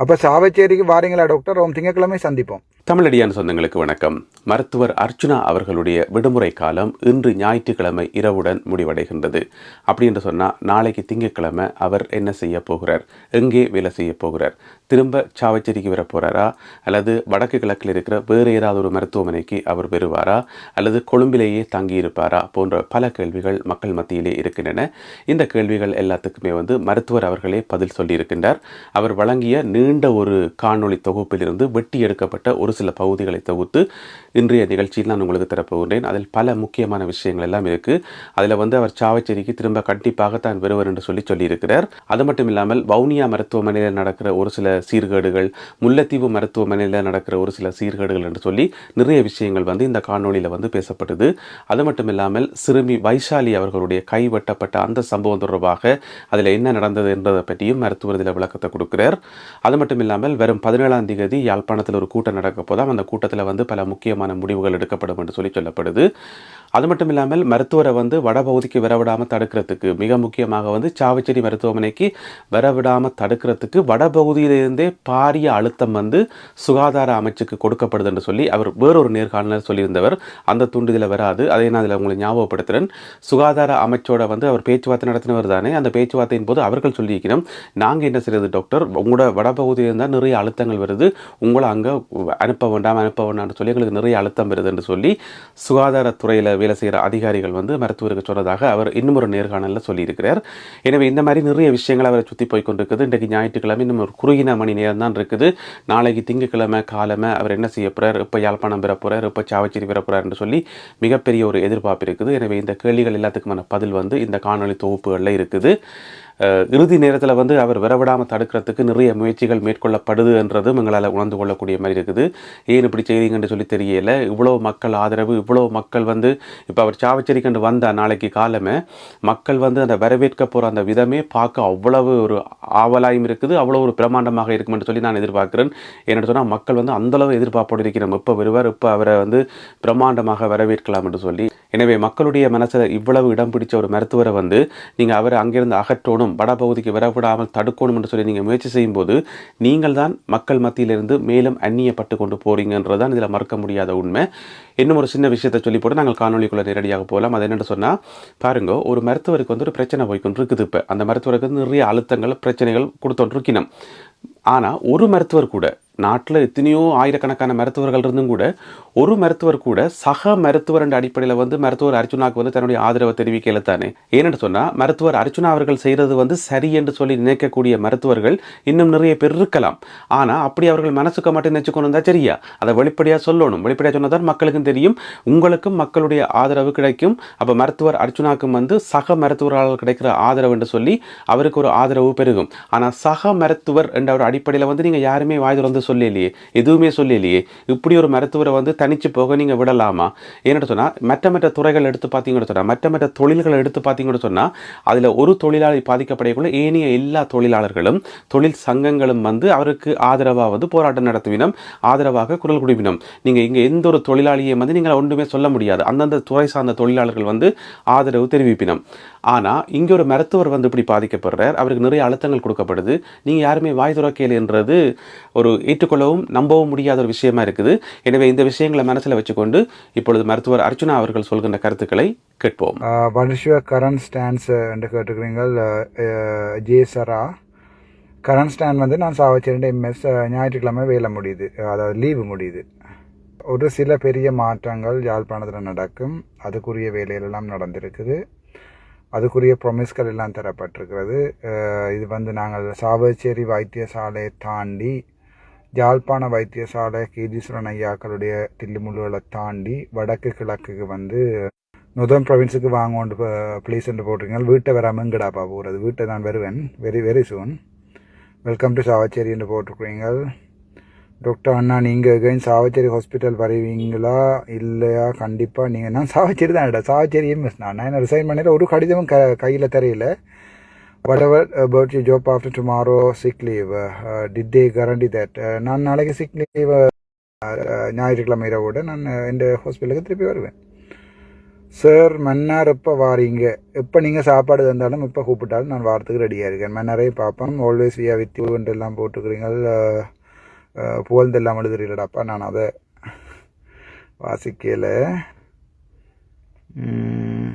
அப்போ சாவச்சேரிக்கு வாரீங்களா டாக்டர் ஓம் திங்கக்கிழமை சந்திப்போம். தமிழடியான் சொந்தங்களுக்கு வணக்கம். மருத்துவர் அர்ச்சுனா அவர்களுடைய விடுமுறை காலம் இன்று ஞாயிற்றுக்கிழமை இரவுடன் முடிவடைகின்றது. அப்படி என்று சொன்னால் நாளைக்கு திங்கட்கிழமை அவர் என்ன செய்ய போகிறார்? எங்கே வேலை செய்ய போகிறார்? திரும்ப சாவச்சேரிக்கு வர போகிறாரா அல்லது வடக்கு கிழக்கில் இருக்கிற வேறு ஏதாவது ஒரு மருத்துவமனைக்கு அவர் வருவாரா? அல்லது கொழும்பிலேயே தங்கியிருப்பாரா? போன்ற பல கேள்விகள் மக்கள் மத்தியிலே இருக்கின்றன. இந்த கேள்விகள் எல்லாத்துக்குமே வந்து மருத்துவர் அவர்களே பதில் சொல்லியிருக்கின்றார். அவர் வழங்கிய நீண்ட ஒரு காணொளி தொகுப்பிலிருந்து வெட்டி எடுக்கப்பட்ட ஒரு சில பகுதிகளை தொகுத்து இன்றைய நிகழ்ச்சியில் நான் உங்களுக்கு தரப்போகின்றேன். அதில் பல முக்கியமான விஷயங்கள் எல்லாம் இருக்குது அதில் வந்து அவர் சாவச்சேரிக்கு திரும்ப கண்டிப்பாக தான் வருவர் என்று சொல்லி சொல்லியிருக்கிறார். அது மட்டும் இல்லாமல் வவுனியா மருத்துவமனையில் நடக்கிற ஒரு சில சீர்கேடுகள் முல்லைத்தீவு மருத்துவமனையில் நடக்கிற ஒரு சில சீர்கேடுகள் என்று சொல்லி நிறைய விஷயங்கள் வந்து இந்த காணொளியில் வந்து பேசப்பட்டது. அது மட்டும் இல்லாமல் சிறுமி வைஷாலி அவர்களுடைய கை வெட்டப்பட்ட அந்த சம்பவம் தொடர்பாக அதில் என்ன நடந்தது என்பதை பற்றியும் மருத்துவர் இதில் விளக்கத்தை கொடுக்கிறார். அது மட்டும் இல்லாமல் வரும் பதினேழாம் தேதி யாழ்ப்பாணத்தில் ஒரு கூட்டம் நடக்க போதாம் அந்த கூட்டத்தில் வந்து பல முக்கியமான முடிவுகள் எடுக்கப்படும் என்று சொல்லி சொல்லப்படுது. அது மட்டும் இல்லாமல் மருத்துவரை வந்து வடபகுதிக்கு வரவிடாமல் தடுக்கிறதுக்கு மிக முக்கியமாக வந்து சாவச்சேரி மருத்துவமனைக்கு வரவிடாமல் தடுக்கிறதுக்கு வடபகுதியிலிருந்தே பாரிய அழுத்தம் வந்து சுகாதார அமைச்சுக்கு கொடுக்கப்படுது என்று சொல்லி அவர் வேறொரு நேர்காணலில் சொல்லியிருந்தவர். அந்த துண்டுதில் வராது. அதை நான் அதில் உங்களை ஞாபகப்படுத்துகிறேன் சுகாதார அமைச்சோட வந்து அவர் பேச்சுவார்த்தை நடத்தினவர் தானே. அந்த பேச்சுவார்த்தையின் போது அவர்கள் சொல்லியிருக்கிறோம் நாங்கள் என்ன செய்யறது டாக்டர்? உங்களோட வடபகுதியில் இருந்தால் நிறைய அழுத்தங்கள் வருது. உங்களை அங்கே அனுப்ப வேண்டாம் அனுப்ப வேண்டாம்னு சொல்லி எங்களுக்கு நிறைய அழுத்தம் வருது என்று சொல்லி சுகாதாரத்துறையில் வேலை செய்கிற அதிகாரிகள் வந்து மருத்துவருக்கு சொன்னதாக அவர் இன்னும் ஒரு நேர்காணலில் சொல்லியிருக்கிறார். எனவே இந்த மாதிரி நிறைய விஷயங்கள் அவரை சுற்றி போய் கொண்டிருக்குது. இன்றைக்கு ஞாயிற்றுக்கிழமை இன்னும் ஒரு குறுகின மணி நேரம் தான் இருக்குது. நாளைக்கு திங்கட்கிழமை காலமை அவர் என்ன செய்ய போகிறார் இப்போ யாழ்ப்பாணம் பெற போகிறார் இப்போ சாவச்சேரி பெற போகிறார் என்று சொல்லி மிகப்பெரிய ஒரு எதிர்பார்ப்பு இருக்குது. எனவே இந்த கேள்விகள் எல்லாத்துக்குமான பதில் வந்து இந்த காணொளி தொகுப்புகளில் இருக்குது. இறுதி நேரத்தில் வந்து அவர் வரவிடாமல் தடுக்கிறதுக்கு நிறைய முயற்சிகள் மேற்கொள்ளப்படுது என்றதும் எங்களால் உணர்ந்து கொள்ளக்கூடிய மாதிரி இருக்குது. ஏன் இப்படி செய்றீங்கன்னு சொல்லி தெரியல. இவ்வளோ மக்கள் ஆதரவு இவ்வளோ மக்கள் வந்து இப்போ அவர் சாவச்சேரிக்கண்டு வந்த நாளைக்கு காலமே. மக்கள் வந்து அந்த வரவேற்க போகிற அந்த விதமே பார்க்க அவ்வளவு ஒரு ஆவலாயும் இருக்குது. அவ்வளோ ஒரு பிரமாண்டமாக இருக்குமென்று சொல்லி நான் எதிர்பார்க்குறேன். என்னென்னு சொன்னால் மக்கள் வந்து அந்தளவு எதிர்பார்ப்போடு இருக்கிறோம். இப்போ வருவார் இப்போ அவரை வந்து பிரமாண்டமாக வரவேற்கலாம் என்று சொல்லி. எனவே மக்களுடைய மனசில் இவ்வளவு இடம் பிடிச்ச ஒரு மருத்துவரை வந்து நீங்கள் அவரை அங்கிருந்து அகற்றணும். வடபகுதிக்கு வரவிடாமல் தடுக்கணும் என்று சொல்லி நீங்கள் முயற்சி செய்யும்போது நீங்கள் தான் மக்கள் மத்தியிலிருந்து மேலும் அந்நியப்பட்டு கொண்டு போகிறீங்கன்றது தான் இதில் மறக்க முடியாத உண்மை. இன்னும் ஒரு சின்ன விஷயத்தை சொல்லி போட்டு நாங்கள் காணொலிக்குள்ளே நேரடியாக போகலாம். அது என்னென்னு சொன்னால் பாருங்க ஒரு மருத்துவருக்கு வந்து ஒரு பிரச்சனை போய்க்கொண்டு இருக்குது இப்போ. அந்த மருத்துவருக்கு வந்து நிறைய அழுத்தங்கள் பிரச்சனைகள் கொடுத்தோன்றிருக்கணும் ஆனால் ஒரு மருத்துவர் கூட நாட்டில் எத்தனையோ ஆயிரக்கணக்கான மருத்துவர்கள் இருந்தும் கூட ஒரு மருத்துவர் கூட சக மருத்துவர் என்ற அடிப்படையில் வந்து மருத்துவர் அர்ச்சுனாக்கு வந்து தன்னுடைய ஆதரவை தெரிவிக்கல தானே. ஏன்னு சொன்னால் மருத்துவர் அர்ச்சுனா அவர்கள் செய்கிறது வந்து சரி என்று சொல்லி நினைக்கக்கூடிய மருத்துவர்கள் இன்னும் நிறைய பேர் இருக்கலாம். ஆனால் அப்படி அவர்கள் மனசுக்கு மட்டும் நினச்சிக்கொண்டு இருந்தால் சரியா? அதை வெளிப்படையாக சொல்லணும். வெளிப்படையாக சொன்னால் தான் மக்களுக்கும் தெரியும் உங்களுக்கும் மக்களுடைய ஆதரவு கிடைக்கும். அப்போ மருத்துவர் அர்ச்சுனாக்கும் வந்து சக மருத்துவரால் கிடைக்கிற ஆதரவு என்று சொல்லி அவருக்கு ஒரு ஆதரவு பெருகும். ஆனால் சக மருத்துவர் என்ற ஒரு அடிப்படையில் வந்து நீங்கள் யாருமே வாய் திறந்து சொல்லலையே எதுவுமே சொல்லலையே இப்படி ஒரு மருத்துவரை வந்து தனிச்சு போக நீங்கள் விடலாமா? ஏன்னு சொன்னால் மற்ற மற்ற துறைகள் எடுத்து பார்த்தீங்கன்னு சொன்னால் மற்ற மற்ற தொழில்களை எடுத்து பார்த்தீங்கன்னு சொன்னால் அதில் ஒரு தொழிலாளி பாதிக்கப்படையக்குள்ள ஏனைய எல்லா தொழிலாளர்களும் தொழில் சங்கங்களும் வந்து அவருக்கு ஆதரவாக வந்து போராட்டம் நடத்துவினம் ஆதரவாக குரல் கொடுப்பினம் நீங்கள் இங்கே எந்த ஒரு தொழிலாளியை வந்து நீங்கள் ஒன்றுமே சொல்ல முடியாது. அந்தந்த துறை சார்ந்த தொழிலாளர்கள் வந்து ஆதரவு தெரிவிப்பினம். ஆனால் இங்கே ஒரு மருத்துவர் வந்து இப்படி பாதிக்கப்படுறார். அவருக்கு நிறைய அழுத்தங்கள் கொடுக்கப்படுது. நீங்கள் யாருமே வாய் துறக்கையில்ன்றது ஒரு ஏற்றுக்கொள்ளவும் நம்பவும் முடியாத ஒரு விஷயமா இருக்குது. எனவே இந்த விஷயங்களை மனசில் வச்சுக்கொண்டு இப்பொழுது மருத்துவர் அர்ச்சுனா அவர்கள் சொல்கின்ற கருத்துக்களை கேட்போம். What is your current stands என்று கேட்டுக்கிறீங்கள் ஜே சரா கரண்ட் ஸ்டாண்ட் வந்து நான் சாவச்சேரி எம்எஸ் ஞாயிற்றுக்கிழமை வேலை முடியுது. அதாவது லீவு முடியுது. ஒரு சில பெரிய மாற்றங்கள் யாழ்ப்பாணத்தில் நடக்கும். அதுக்குரிய வேலையிலெல்லாம் நடந்திருக்குது. அதுக்குரிய ப்ரொமிஸ்கள் எல்லாம் தரப்பட்டிருக்கிறது. இது வந்து நாங்கள் சாவச்சேரி வைத்தியசாலையை தாண்டி யாழ்ப்பாண வைத்தியசாலை கீதீஸ்வரன் ஐயாக்களுடைய தில்லுமுள்ளுகளை தாண்டி வடக்கு கிழக்குக்கு வந்து நுதன் ப்ரொவின்ஸுக்கு வாங்கோண்டு ப்ளீஸ்ன்னு போட்டிருக்கீங்க. வீட்டை வராமல் எங்கடாப்பா போகிறது வீட்டை நான் வருவேன். Very very soon welcome to Chavakachcheri என்று போட்டிருக்கிறீங்க. டாக்டர் அண்ணா நீங்கள் எகைன் சாவச்சேரி ஹாஸ்பிட்டல் வருவீங்களா? இல்லையா? கண்டிப்பாக நீங்கள் நான் சாவச்சேரி தான் இடம் சாவச்சேரி மிஸ் நான் நான் ரிசைன் பண்ணிட்டு ஒரு கடிதமும் க கையில் தெரியல. Whatever uh, about your job after tomorrow sick sick leave did they கரண்டி தட் நான் நாளைக்கு சிக் லீவ் ஞாயிற்றுக்கிழமை இரவோட நான் என் ஹாஸ்பிட்டலுக்கு திருப்பி வருவேன். சார் மன்னார் எப்போ வாரீங்க? எப்போ நீங்கள் சாப்பாடு தந்தாலும் எப்போ கூப்பிட்டாலும் நான் வாரத்துக்கு ரெடியாக இருக்கேன். மன்னரே பார்ப்போம். ஆல்வேஸ் வியா வித் எல்லாம் போட்டுக்கிறீங்க. Uh, புகழ்ந்தெல்லாம் எழுதுறீங்களடாப்பா நான் அதை வாசிக்கல.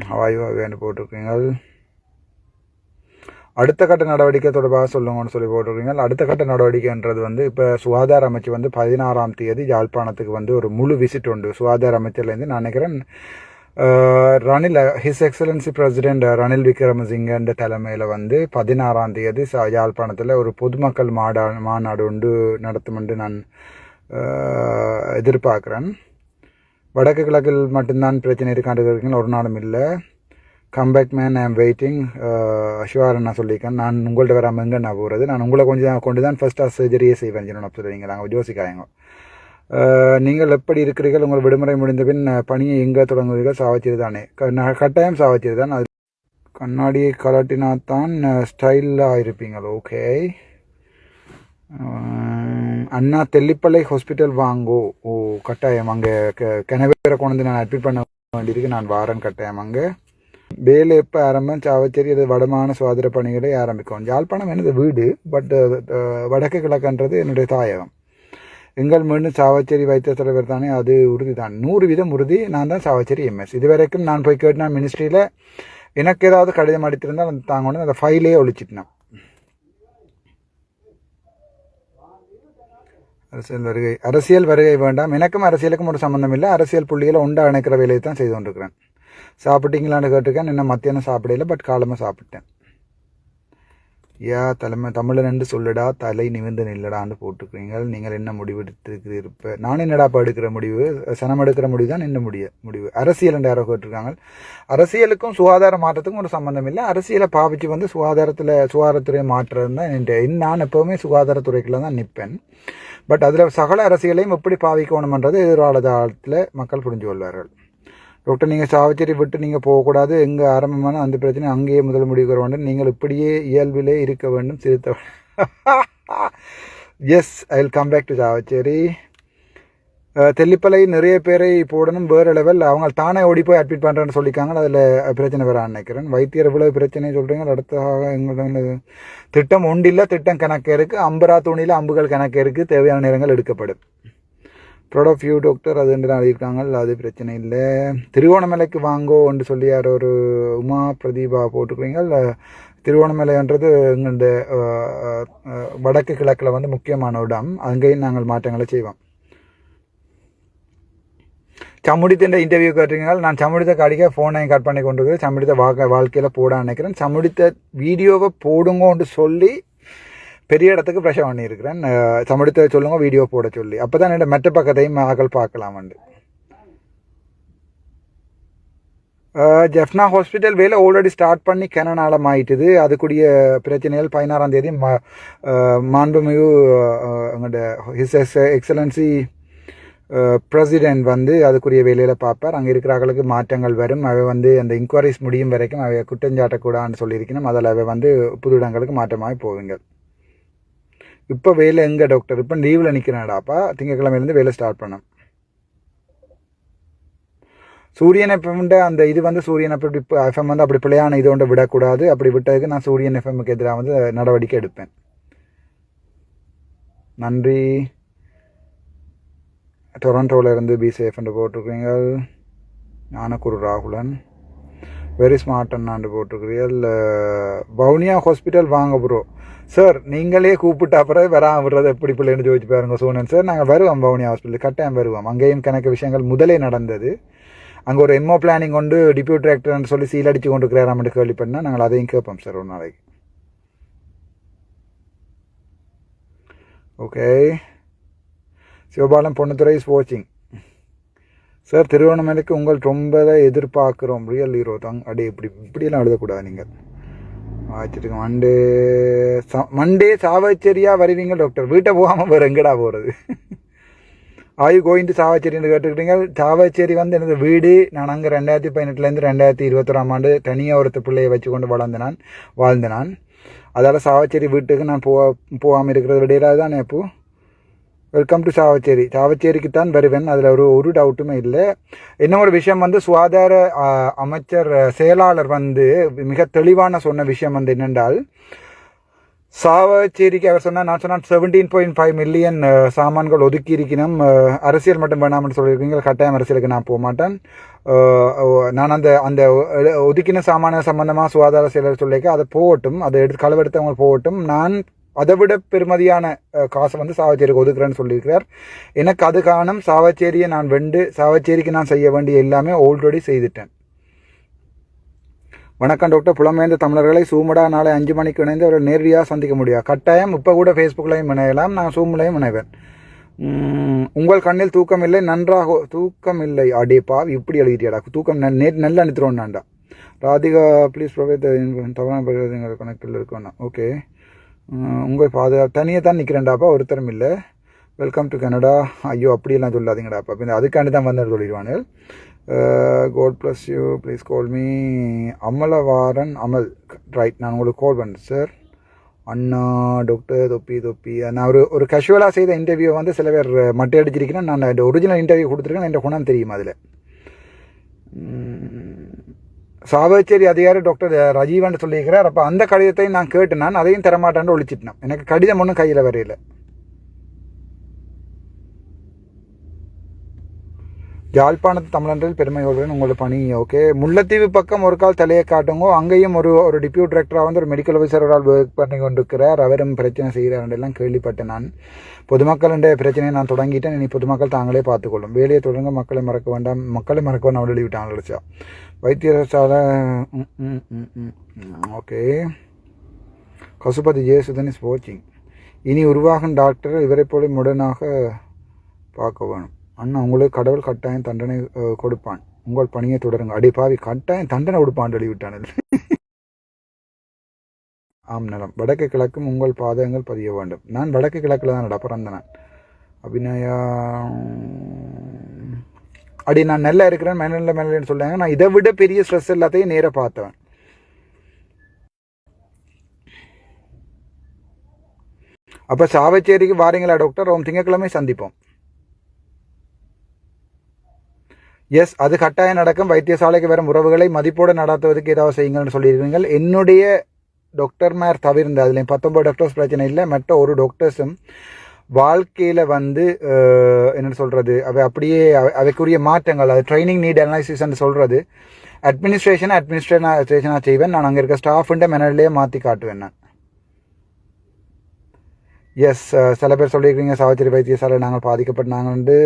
ஹவாய் ஹவாய்னு போட்டிருக்கீங்க அடுத்த கட்ட நடவடிக்கை தொடர்பாக சொல்லுங்கன்னு சொல்லி போட்டிருக்கீங்க. அடுத்த கட்ட நடவடிக்கைன்றது வந்து இப்போ சுகாதார அமைச்சு வந்து பதினாறாம் தேதி யாழ்ப்பாணத்துக்கு வந்து ஒரு முழு விசிட் உண்டு. சுகாதார அமைச்சர்லேருந்து நான் நினைக்கிறேன் Ranil his excellency president Ranil விக்ரமசிங்கன்ற தலைமையில் வந்து பதினாறாம் தேதி யாழ்ப்பாணத்தில் ஒரு பொதுமக்கள் மாடா மாநாடு உண்டு நடத்துமென்று நான் எதிர்பார்க்குறேன். வடக்கு கிழக்கில் மட்டும்தான் பிரச்சனை இருக்காண்டு ஒரு நாளும் இல்லை. Come back man I'm waiting sure நான் சொல்லியிருக்கேன் நான் உங்கள்கிட்ட வராமல் எங்கே நான் போகிறது நான் உங்களை கொஞ்சம் கொண்டு தான் ஃபஸ்ட்டாக சர்ஜரியே செய்வேன் நான் சொல்லுவீங்க நாங்கள் யோசிக்காயங்க uh, நீங்கள் எப்படி இருக்கிறீர்கள்? உங்கள் விடுமுறை முடிந்த பின் uh, பணியை எங்கே தொடங்குவீர்கள்? சாவச்சேரி தானே க- கட்டாயம் சாவச்சேரி தான் அது கண்ணாடியை கலட்டினா தான் ஸ்டைலாக uh, இருப்பீங்கள் ஓகே அண்ணா தெல்லிப்பள்ளை ஹாஸ்பிட்டல் வாங்கோ. ஓ கட்டாயம். அங்கே கிணவேரை கொண்டு நான் அட்மிட் பண்ண வேண்டியிருக்கு. நான் வாரன் கட்டாயம் அங்கே. வேலை எப்போ ஆரம்பம்? சாவச்சேரி அது வடமான சுவாதிர பணிகளை ஆரம்பிக்கும். யாழ்ப்பாணம் எனது வீடு பட் uh, uh, வடக்கு கிழக்குன்றது என்னுடைய தாயகம். எங்கள் மீண்டும் சாவச்சேரி வைத்திய தலைவர் தானே அது உறுதி தான் நூறு வீதம் உறுதி நான் தான் சாவச்சேரி எம்எஸ் இது வரைக்கும் நான் போய் கேட்டேன் மினிஸ்ட்ரியில் எனக்கு ஏதாவது கடிதம் அடித்திருந்தால் அந்த தாங்க உடனே அந்த ஃபைலே ஒழிச்சிட்டினான் அரசியல் வருகை அரசியல் வருகை வேண்டாம். எனக்கும் அரசியலுக்கும் ஒரு சம்மந்தம் இல்லை. அரசியல் புள்ளிகளை உண்டா இணைக்கிற வேலையை தான் செய்து கொண்டிருக்கிறேன். சாப்பிட்டீங்களான்னு கேட்டிருக்கேன். இன்னும் மத்தியானம் சாப்பிடல பட் காலமாக சாப்பிட்டேன். யா தலைமை தமிழன் என்று சொல்லுடா தலை நிமிந்து நில்லடான்னு போட்டுக்கிறீங்க. நீங்கள் என்ன முடிவு எடுத்திருக்கிறீர்கள்? நான் என்னடா இப்போ எடுக்கிற முடிவு? சனம் எடுக்கிற முடிவு தான் என்ன முடிய முடிவு. அரசியல் என்று யாரோ கேட்டிருக்காங்க. அரசியலுக்கும் சுகாதார மாற்றத்துக்கும் ஒரு சம்மந்தம் இல்லை. அரசியலை பாவிச்சு வந்து சுகாதாரத்தில் சுகாதாரத்துறை மாற்றம் தான் என் நான் எப்போவுமே சுகாதாரத்துறைக்குள்ள தான் நிற்பேன். பட் அதில் சகல அரசியலையும் எப்படி பாவிக்கணுமன்றது எதிர்காலத்தில் மக்கள் புரிஞ்சு கொள்வார்கள். டாக்டர் நீங்கள் சாவச்சேரி விட்டு நீங்கள் போகக்கூடாது. எங்கே ஆரம்பமான அந்த பிரச்சனை அங்கேயே முதல் முடிவு வர வேண்டும். நீங்கள் இப்படியே இயல்பிலே இருக்க வேண்டும் சிரித்த yes I will come back to Chavakachcheri Tellippalai நிறைய பேரை போடணும் வேறு லெவல் அவங்க தானே ஓடி போய் அட்மிட் பண்ணுறேன்னு சொல்லியிருக்காங்க. அதில் பிரச்சனை வர நினைக்கிறேன். வைத்தியர் இவ்வளவு பிரச்சனை சொல்கிறீங்க அடுத்ததாக எங்களோட திட்டம் ஒன்றில்ல திட்டம் கணக்கு இருக்குது அம்பரா துணியில் அம்புகள் கணக்கு இருக்குது தேவையான நேரங்கள் எடுக்கப்படும். ப்ராட் ஆஃப் யூ டாக்டர் அது என்று எழுதியிருக்காங்க அது பிரச்சனை இல்லை. திருவோணமலைக்கு வாங்கோ என்று சொல்லி யார் ஒரு உமா பிரதீபா போட்டுக்கிறீங்க திருவோணமலைன்றது எங்களுடைய வடக்கு கிழக்கில் வந்து முக்கியமான இடம். அங்கேயும் நாங்கள் மாற்றங்களை செய்வோம். சமுடித்த இன்டர்வியூ கேட்டிருக்கீங்க. நான் சமுடித்த கடிக்க ஃபோனை கட் பண்ணி கொண்டு சமுடித்த வாழ்க்கை வாழ்க்கையில் போட நினைக்கிறேன். சமுடித்த வீடியோவை போடுங்கோன்னு சொல்லி பெரிய இடத்துக்கு ப்ரெஷர் பண்ணியிருக்கிறேன். அஹ், சொல்லுங்கள் வீடியோ போட சொல்லி. அப்போ தான் என்னோட மெட்ட பக்கத்தையும் ஆக்கள் பார்க்கலாமண்டு. வந்து ஜெஃப்னா ஹாஸ்பிட்டல் வேலை ஆல்ரெடி ஸ்டார்ட் பண்ணி கனநாளம் ஆயிட்டுது. அதுக்குரிய பிரச்சனைகள் பதினாறாம் தேதி மா மாண்புமிகு அஹ், எங்களோட ஹிஸ் எக்ஸலன்சி பிரசிடென்ட் வந்து அதுக்குரிய வேலையில் பார்ப்பார். அங்கே இருக்கிறவர்களுக்கு மாற்றங்கள் வரும். அவை வந்து அந்த இன்கொயரிஸ் முடியும் வரைக்கும் அவை குற்றஞ்சாட்டக்கூடாதுன்னு சொல்லியிருக்கணும். அதில் அவை வந்து புது இடங்களுக்கு மாற்றமாக போவீங்க. இப்போ வேலை எங்கே டாக்டர் இப்போ லீவில் நிற்கிறேன்டாப்பா திங்கக்கிழமையிலேருந்து வேலை ஸ்டார்ட் பண்ணேன் சூரியன் எஃப்எம்ன்ற அந்த இது வந்து சூரியன் அப்படி எஃப்எம் வந்து அப்படி பிள்ளையான இது ஒன்று விடக்கூடாது. அப்படி விட்டதுக்கு நான் சூரியன் எஃப்எம்க்கு எதிராக வந்து நடவடிக்கை எடுப்பேன். நன்றி. டொரண்டோவில் இருந்து பி சேஃப்னு போட்டிருக்கீங்க ஞானக்குரு ராகுலன். வெரி ஸ்மார்ட் அண்ணாண்டு போட்டிருக்கிறீர்கள். வவுனியா ஹாஸ்பிட்டல் வாங்க ப்ரோ சார் நீங்களே கூப்பிட்டு அப்புறம் வராம விடுறது எப்படி பிள்ளைன்னு ஜோதிச்சு பாருங்க சோனன் சார். நாங்கள் வருவோம் பவனி ஹாஸ்பிட்டல் கட்டாயம் வருவோம். அங்கேயும் கணக்கு விஷயங்கள் முதலே நடந்தது. அங்கே ஒரு எம்மோ பிளானிங் கொண்டு டிப்யூட் டிரெக்டர்னு சொல்லி சீல் அடித்து கொண்டு இருக்கிறாராமட்டு கேள்வி பண்ணால் நாங்கள் அதையும் கேட்போம் சார் ஒரு நாளைக்கு. ஓகே சிவபாலம் பொண்ணுத்துறை இஸ் வாட்சிங் சார் திருவண்ணாமலைக்கு உங்கள் ரொம்ப எதிர்பார்க்குறோம். ரியல் ஹீரோ தான். அடி இப்படி இப்படியெல்லாம் எழுதக்கூடாது நீங்கள். வாச்சிட்டுங்க மண்டே ச மண்டே சாவச்சேரியாக வருவீங்க டாக்டர் வீட்டை போகாமல் வேறு எங்கடா போகிறது ஆயு கோயின்ட்டு சாவச்சேரின்னு கேட்டுக்கிட்டீங்க. சாவச்சேரி வந்து எனது வீடு. நான் அங்கே ரெண்டாயிரத்தி பதினெட்டுலேருந்து ரெண்டாயிரத்தி இருபத்தொராம் ஆண்டு தனியாக ஒருத்த பிள்ளையை வச்சு கொண்டு வளர்ந்து நான் வாழ்ந்தேன் நான். அதால் சாவச்சேரி வீட்டுக்கு நான் போக போகாமல் இருக்கிறது விடையில தானே அப்போ? வெல்கம் டு சாவச்சேரி சாவச்சேரிக்கு தான் வருவேன். அதில் ஒரு ஒரு டவுட்டுமே இல்லை. என்ன ஒரு விஷயம் வந்து சுகாதார அமைச்சர் செயலாளர் வந்து மிக தெளிவான சொன்ன விஷயம் வந்து என்னென்றால் சாவச்சேரிக்கு அவர் சொன்னால் நான் சொன்னால் செவன்டீன் பாயிண்ட் ஃபைவ் மில்லியன் சாமான்கள் ஒதுக்கி இருக்கணும். அரசியல் மட்டும் வேணாம்னு சொல்லியிருக்கீங்க. கட்டாயம் அரசியலுக்கு நான் போக மாட்டேன். நான் அந்த அந்த ஒதுக்கின சாமான சம்பந்தமாக சுகாதார செயலர் சொல்லிக்க அதை போகட்டும். அதை எடுத்து களவெடுத்தவங்க போகட்டும். நான் அதை விட பெருமதியான காசை வந்து சாவச்சேரிக்கு ஒதுக்குறேன்னு சொல்லியிருக்கிறார். எனக்கு அது காரணம் சாவச்சேரியை நான் வெண்டு சாவச்சேரிக்கு நான் செய்ய வேண்டிய எல்லாமே ஆல்ரெடி செய்துட்டேன். வணக்கம் டாக்டர். புலம்பெயர்ந்த தமிழர்களை சூமடா நாளை அஞ்சு மணிக்கு இணைந்து அவர்கள் நேரடியாக சந்திக்க முடியாது கட்டாயம் இப்போ கூட ஃபேஸ்புக்லையும் இணையலாம் நான் சூம்லையும் இணைவேன். உங்கள் கண்ணில் தூக்கம் இல்லை நன்றாக தூக்கம் இல்லை அடேப்பா இப்படி எழுதிட்டியாடா? தூக்கம் நேற்று நெல் நல்லா அனுத்துறோம்னாண்டா ராதிகா ப்ளீஸ் ப்ரொவைட் தவறான கணக்கில் இருக்கோண்ணா ஓகே உங்கள் பாதுகாப்பு தனியாக தான் நிற்கிறேன்டாப்பா ஒருத்தரும் இல்லை. வெல்கம் டு கனடா ஐயோ அப்படியெல்லாம் சொல்லாதீங்கடாப்பா. பின்ன அதுக்காண்டி தான் வந்து சொல்லிடுவானு God bless you please call me Amalavaran Amal. Right நான் உங்களுக்கு கால் பண்ணுறேன் சார் அண்ணா டாக்டர் தொப்பி தொப்பி. நான் ஒரு ஒரு கஷுவலாக செய்த இன்டர்வியூ வந்து சில பேர் மட்டை அடிச்சிருக்கிறேன் நான் ஒரிஜினல் இன்டர்வியூ கொடுத்துருக்கேன் என் குணம் தெரியும் அதில். சாவச்சேரி அதிகாரி டாக்டர் ரஜீவன் சொல்லியிருக்கிறார். அப்போ அந்த கடிதத்தையும் நான் கேட்டு நான் அதையும் தரமாட்டேன்னு ஒழிச்சிட்டேன். எனக்கு கடிதம் ஒன்றும் கையில் வரையில. யாழ்ப்பாணத்து தமிழன்றில் பெருமையோடு உங்களோட பணி ஓகே முல்லைத்தீவு பக்கம் ஒரு கால் தலையை காட்டுங்க. அங்கேயும் ஒரு ஒரு டிப்யூட் டிரெக்டராக வந்து ஒரு மெடிக்கல் ஆஃபீஸரால் ஒர்க் பண்ணி கொண்டிருக்கிறார். அவரும் பிரச்சனை செய்கிறாரெல்லாம் கேள்விப்பட்டேன் நான். பொதுமக்களுடைய பிரச்சனையை நான் தொடங்கிட்டேன். இனி பொதுமக்கள் தாங்களே பார்த்துக்கொள்ளும். வேலையை தொடங்க மக்களை மறக்க வேண்டாம். மக்களை மறக்க வேண்டாம் அவள் எழுதிவிட்டாங்க அடிச்சா வைத்தியசாலை ம், ம், ம், ம், ஓகே கசுபதி ஜெயசுதன் இஸ் வாட்சிங் இனி உருவாகும் டாக்டர் இவரை போல முடனாக பார்க்க வேணும். அண்ணா உங்களுக்கு கடவுள் கட்டாயம் தண்டனை கொடுப்பான். உங்கள் பணியை தொடருங்க. அடி பாவி கட்டாயம் தண்டனை கொடுப்பான் எழுதிவிட்டான் ஆம் நலம். வடக்கு கிழக்கும் உங்கள் பாதகங்கள் பதிய வேண்டும். நான் வடக்கு கிழக்கில் தான் நட பிறந்தனன் அபிநயா அடி நான் நல்லா இருக்கிறேன் மேல மேலன்னு சொல்றாங்க. நான் இதை விட பெரிய ஸ்ட்ரெஸ் எல்லாத்தையும் நேராக பார்த்தவன். அப்போ சாவச்சேரிக்கு வாரீங்களா டாக்டர் ஓம் திங்கக்கிழமை சந்திப்போம். எஸ் அது கட்டாயம் நடக்கும். வைத்தியசாலைக்கு வரும் உறவுகளை மதிப்போடு நடத்துவதற்கு ஏதாவது செய்யுங்கன்னு சொல்லியிருக்கீங்க என்னுடைய டாக்டர்மார் தவிர்ந்து அதில் பத்தொம்பது டாக்டர்ஸ் பிரச்சனை இல்லை. மற்ற ஒரு டாக்டர்ஸும் வாழ்க்கையில் வந்து என்ன சொல்கிறது அவை அப்படியே அவை- அவைக்குரிய மாற்றங்கள் அது ட்ரைனிங் நீட் அனலைசிஸ்ன்னு சொல்கிறது அட்மினிஸ்ட்ரேஷன் அட்மினிஸ்ட்ரேஷனாக செய்வேன். நான் அங்கே இருக்க ஸ்டாஃபுண்ட மெனட்லேயே மாற்றி காட்டுவேன் நான். எஸ் சில பேர் சொல்லியிருக்கீங்க சாவச்சேரி வைத்தியசாலை நாங்கள் பாதிக்கப்பட்டாங்க வந்து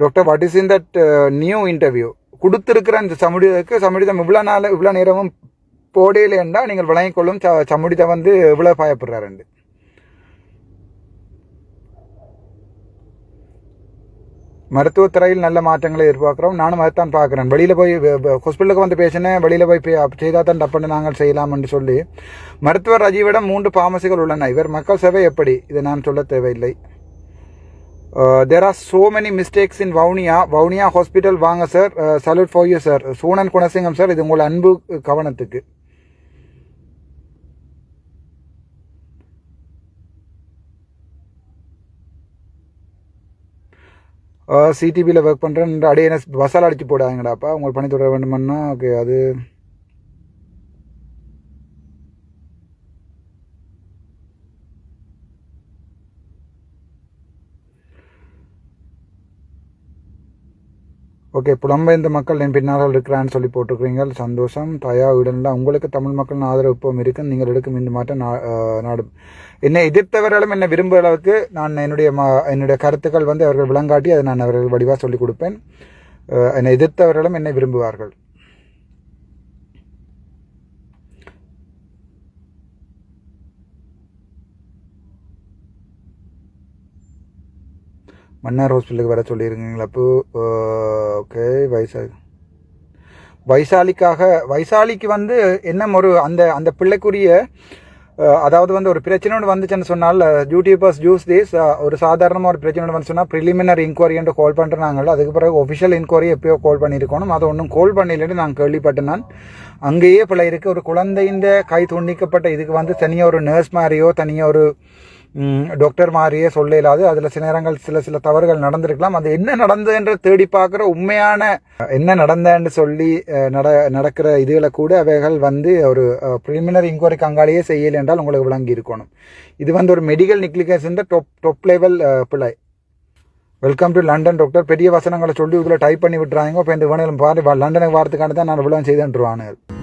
doctor what is in that new interview கொடுத்துருக்கிற இந்த சமுடிதத்துக்கு சமுடிதம் இவ்வளோ நாள் இவ்வளோ நேரமும் போடையிலேண்டா நீங்கள் விளங்கிக் கொள்ளும் ச சமுடிதம் வந்து இவ்வளோ பயப்படுறாருண்டு மருத்துவத்துறையில் நல்ல மாற்றங்களை எதிர்பார்க்குறோம். நானும் அதைத்தான் பார்க்குறேன். வெளியில் போய் ஹாஸ்பிட்டலுக்கு வந்து பேசினேன் வெளியில் போய் செய்தால் தான் டப்புன்னு நாங்கள் செய்யலாம் என்று சொல்லி மருத்துவர் ரஜீவிடம் மூன்று பாமசிகள் உள்ளன. இவர் மக்கள் சேவை எப்படி? இதை நான் சொல்ல தேவையில்லை. There are so many mistakes in Vavuniya Vavuniya hospital வாங்க sir salute for you sir Sunan Gunasingam sir இது உங்கள் அன்பு கவனத்துக்கு. Uh, சிடிபியில் ஒர்க் பண்ணுறேன் அடியே என்ன பஸ்ஸால் அடித்து போடாங்கடாப்பா உங்களுக்கு பணி தொடர வேண்டுமன்னா ஓகே அது ஓகே புலம்பெயர்ந்த மக்கள் என் பின்னால் இருக்கிறான்னு சொல்லி போட்டிருக்கிறீங்க. சந்தோஷம் தயா உடனில் உங்களுக்கு தமிழ் மக்களின் ஆதரவு இப்பவும் இருக்கு. நீங்கள் எடுக்கும் இந்த மாற்றம் நா- நாடும். என்னை எதிர்த்தவர்களும் என்னை விரும்புகிற அளவுக்கு நான் என்னுடைய ம என்னுடைய கருத்துக்கள் வந்து அவர்கள் விளங்காட்டி அதை நான் அவர்கள் வடிவாக சொல்லிக் கொடுப்பேன். என்னை எதிர்த்தவர்களும் என்னை விரும்புவார்கள். மன்னார் ஹாஸ்பிட்டலுக்கு வர சொல்லியிருக்கீங்களா? அப்போ ஓகே வைசாலி வைசாலிக்காக வைசாலிக்கு வந்து என்ன ஒரு அந்த அந்த பிள்ளைக்குரிய அதாவது வந்து ஒரு பிரச்சனை ஒன்று வந்துச்சுன்னு சொன்னால் யூடியூபர்ஸ் ஜூஸ் திஸ் ஒரு சாதாரணமாக ஒரு பிரச்சனை ஒன்று வந்து சொன்னால் ப்ரிலிமினரி இன்கொயரி என்று கால் பண்ணுறாங்கல்ல அதுக்கு பிறகு ஒஃபிஷியல் இன்கொயரி எப்பயோ கால் பண்ணியிருக்கணும். அதை ஒன்றும் கால் பண்ணலன்னு நான் கேள்விப்பட்டேன் நான் அங்கேயே பிள்ளை இருக்குது ஒரு குழந்தையின் கை துண்டிக்கப்பட்ட இதுக்கு வந்து தனியாக ஒரு நர்ஸ் மாதிரியோ தனியாக ஒரு டாக்டர் மாதிரியே சொல்ல இல்லாது அதில் சில நேரங்கள் சில சில தவறுகள் நடந்திருக்கலாம். அது என்ன நடந்ததுன்ற தேடி பார்க்குற உண்மையான என்ன நடந்தேன்னு சொல்லி நட நடக்கிற இதுகளை கூட அவைகள் வந்து ஒரு ப்ரிலிமினரி இன்கொயரி அங்காலேயே செய்யலை என்றால் உங்களுக்கு விளங்கி இருக்கணும். இது வந்து ஒரு மெடிக்கல் நிக்லிகேஷன் டாப் டொப் லெவல் பிள்ளை வெல்கம் டு லண்டன் டாக்டர் பெரிய வசனங்களை சொல்லி இதில் டைப் பண்ணி விட்டுறாங்க. இப்போ இந்த வேணும் பாரு லண்டனுக்கு வாரத்துக்கான தான் நான் விழா செய்துன்ட்டுருவானுங்க